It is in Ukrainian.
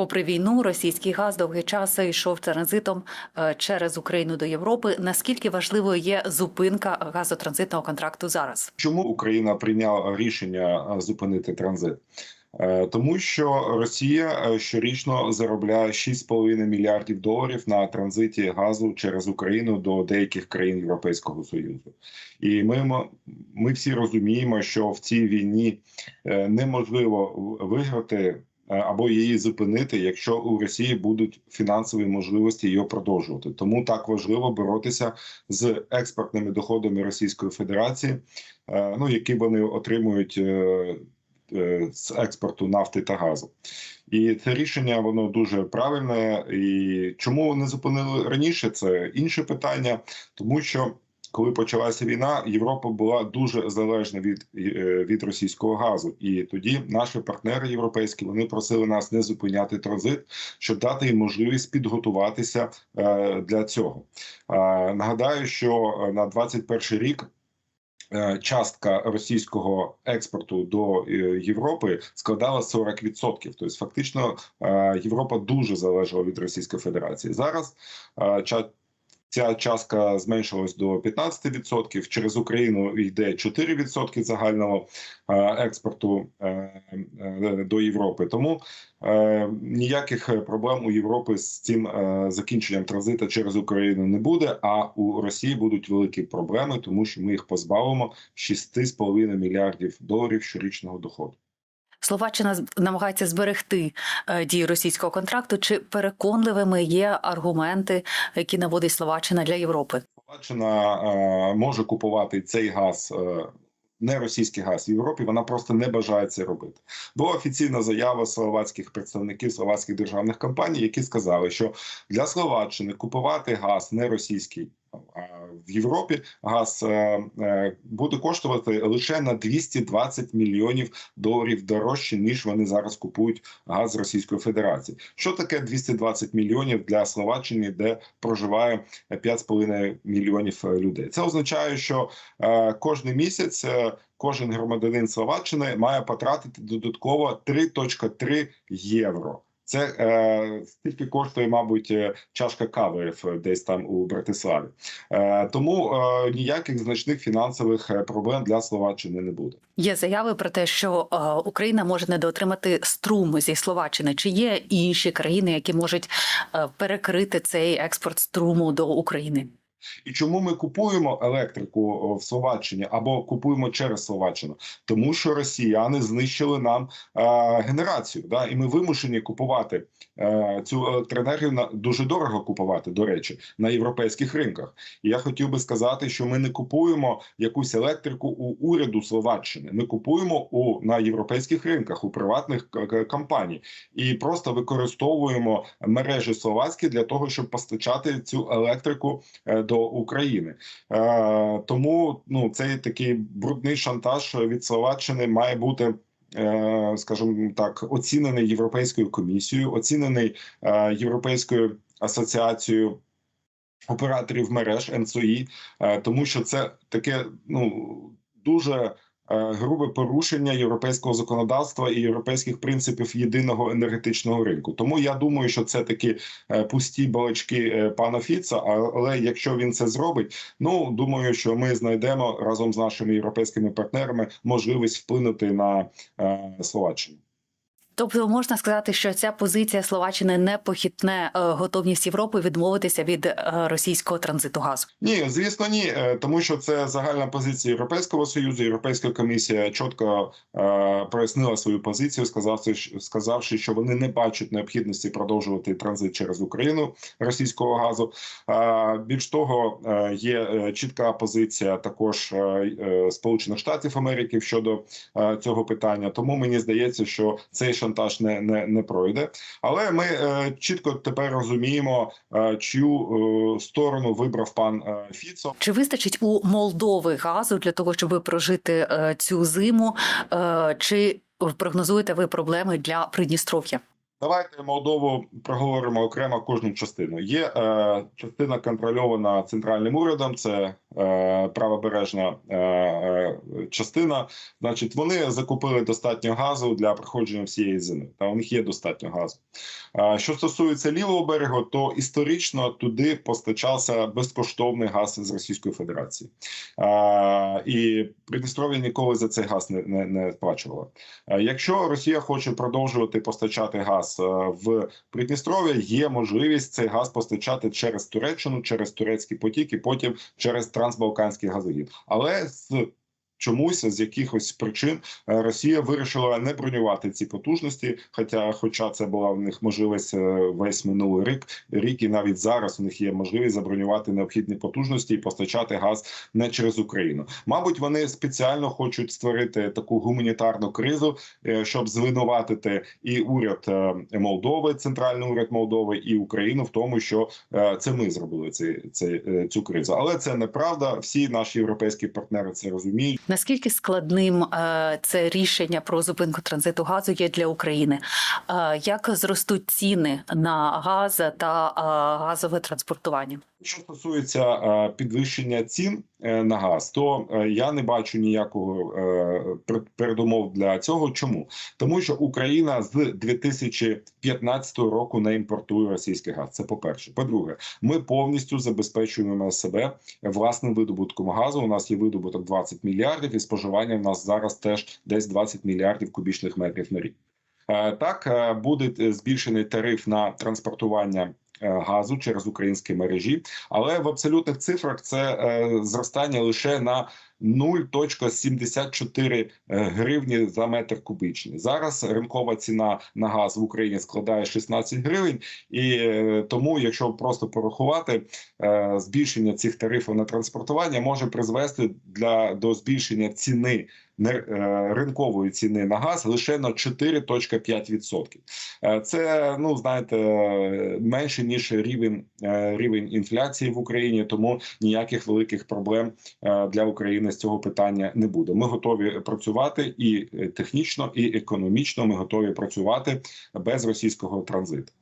Попри війну, російський газ довгий час йшов транзитом е, через Україну до Європи. Наскільки важливою є зупинка газотранзитного контракту зараз? Чому Україна прийняла рішення е, зупинити транзит? Е, Тому що Росія щорічно заробляє 6,5 мільярдів доларів на транзиті газу через Україну до деяких країн Європейського союзу, і ми, ми всі розуміємо, що в цій війні неможливо виграти або її зупинити, якщо у Росії будуть фінансові можливості її продовжувати. Тому так важливо боротися з експортними доходами Російської Федерації, е, ну які вони отримують е, е, з експорту нафти та газу. І це рішення воно дуже правильне. І чому не зупинили раніше? Це інше питання, тому що. Коли почалася війна, Європа була дуже залежна від, е, від російського газу, і тоді наші партнери європейські вони просили нас не зупиняти транзит, щоб дати їм можливість підготуватися е, для цього. Е, нагадаю, що на 21 рік. Частка російського експорту до Європи складала 40%. Тобто, фактично, Європа дуже залежала від Російської Федерації. Зараз ця частка зменшилась до 15%. Через Україну йде 4% загального е, експорту е, е, до Європи. Тому ніяких проблем у Європи з цим закінченням транзиту через Україну не буде. А у Росії будуть великі проблеми, тому що ми їх позбавимо 6,5 мільярдів доларів щорічного доходу. Словаччина намагається зберегти е, дію російського контракту. Чи переконливими є аргументи, які наводить Словаччина для Європи? Словаччина е, може купувати цей газ. Е, не російський газ в Європі, вона просто не бажає це робити. Була офіційна заява словацьких представників словацьких державних компаній, які сказали, що для Словаччини купувати газ не російський а в Європі газ е, е, буде коштувати лише на 220 мільйонів доларів дорожче, ніж вони зараз купують газ Російської Федерації. Що таке 220 мільйонів для Словаччини, де проживає 5,5 мільйонів е, людей? Це означає, що кожен місяць кожен громадянин Словаччини має потратити додатково 3,3 євро. Це е, стільки коштує, мабуть, е, чашка кави десь там у Братиславі. Е, тому е, ніяких значних фінансових е, проблем для Словаччини не буде. Є заяви про те, що е, Україна може недоотримати струму зі Словаччини. Чи є інші країни, які можуть е, перекрити цей експорт струму до України? І чому ми купуємо електрику в Словаччині або купуємо через Словаччину? Тому що росіяни знищили нам е, генерацію, да, і ми вимушені купувати е, цю електроенергію на дуже дорого купувати, до речі, на європейських ринках. І я хотів би сказати, що ми не купуємо якусь електрику у уряду Словаччини. Ми купуємо у на європейських ринках у приватних к- компаній і просто використовуємо мережі словацькі для того, щоб постачати цю електрику е, до України. Е, тому ну цей такий брудний шантаж від Словаччини має бути. е, Скажімо так, оцінений європейською комісією, оцінений е, європейською асоціацією операторів мереж НСОІ, тому що це таке ну дуже грубе порушення європейського законодавства і європейських принципів єдиного енергетичного ринку. Тому я думаю, що це такі е, пусті балачки е, пана Фіца. Але якщо він це зробить, ну думаю, що ми знайдемо разом з нашими європейськими партнерами можливість вплинути на е, Словаччину. Тобто можна сказати, що ця позиція Словаччини не похитне е, готовність Європи відмовитися від е, російського транзиту газу. Ні, звісно, ні, е, тому що це загальна позиція Європейського союзу. Європейська комісія чітко е, прояснила свою позицію, сказавши, сказавши, що вони не бачать необхідності продовжувати транзит через Україну російського газу. Е, більш того, є чітка позиція також Сполучених Штатів Америки щодо е, цього питання. Тому мені здається, що цей шантаж не, не, не пройде. Але ми е, чітко тепер розуміємо, е, чию е, сторону вибрав пан е, Фіцо. Чи вистачить у Молдови газу для того, щоб прожити е, цю зиму? Е, Чи прогнозуєте ви проблеми для Придністров'я? Давайте Молдову проговоримо окремо кожну частину. Є е, частина контрольована центральним урядом, це правобережна е, е, частина. Значить, вони закупили достатньо газу для проходження всієї зими. Та у них є достатньо газу. Е, що стосується лівого берегу, то історично туди постачався безкоштовний газ з Російської Федерації, е, і Придністров'я ніколи за цей газ не, не, не сплачувало. Е, Якщо Росія хоче продовжувати постачати газ е, в Придністров'я, є можливість цей газ постачати через Туреччину, через турецький потік і потім через трансбалканський газогін. Але з Чомусь з якихось причин е, Росія вирішила не бронювати ці потужності. Хоча, хоча це була в них можливість е, весь минулий рік, рік і навіть зараз у них є можливість забронювати необхідні потужності і постачати газ не через Україну. Мабуть, вони спеціально хочуть створити таку гуманітарну кризу, е, щоб звинуватити і уряд Молдови, центральний уряд Молдови, і Україну в тому, що це ми зробили цей, е, цю кризу. Але це неправда. Всі наші європейські партнери це розуміють. Наскільки складним е, це рішення про зупинку транзиту газу є для України? Е, Як зростуть ціни на газ та е, газове транспортування? Що стосується е, підвищення цін е, на газ, то е, я не бачу ніякого передумов для цього. Чому тому, що Україна з 2015 року не імпортує російський газ. Це по перше. По-друге, ми повністю забезпечуємо себе власним видобутком газу. У нас є видобуток 20 мільярдів, і споживання в нас зараз теж десь 20 мільярдів кубічних метрів на рік. Так буде збільшений тариф на транспортування газу через українські мережі, але в абсолютних цифрах це е, зростання лише на 0,74 гривні за метр кубічний. Зараз ринкова ціна на газ в Україні складає 16 гривень, і е, тому, якщо просто порахувати, е, збільшення цих тарифів на транспортування може призвести для до збільшення ціни е, ринкової ціни на газ лише на 4,5%. Е, Це ну знаєте е, менше ніж рівень е, рівень інфляції в Україні, тому ніяких великих проблем е, для України з цього питання не буде. Ми готові працювати і е, технічно, і економічно. Ми готові працювати без російського транзиту.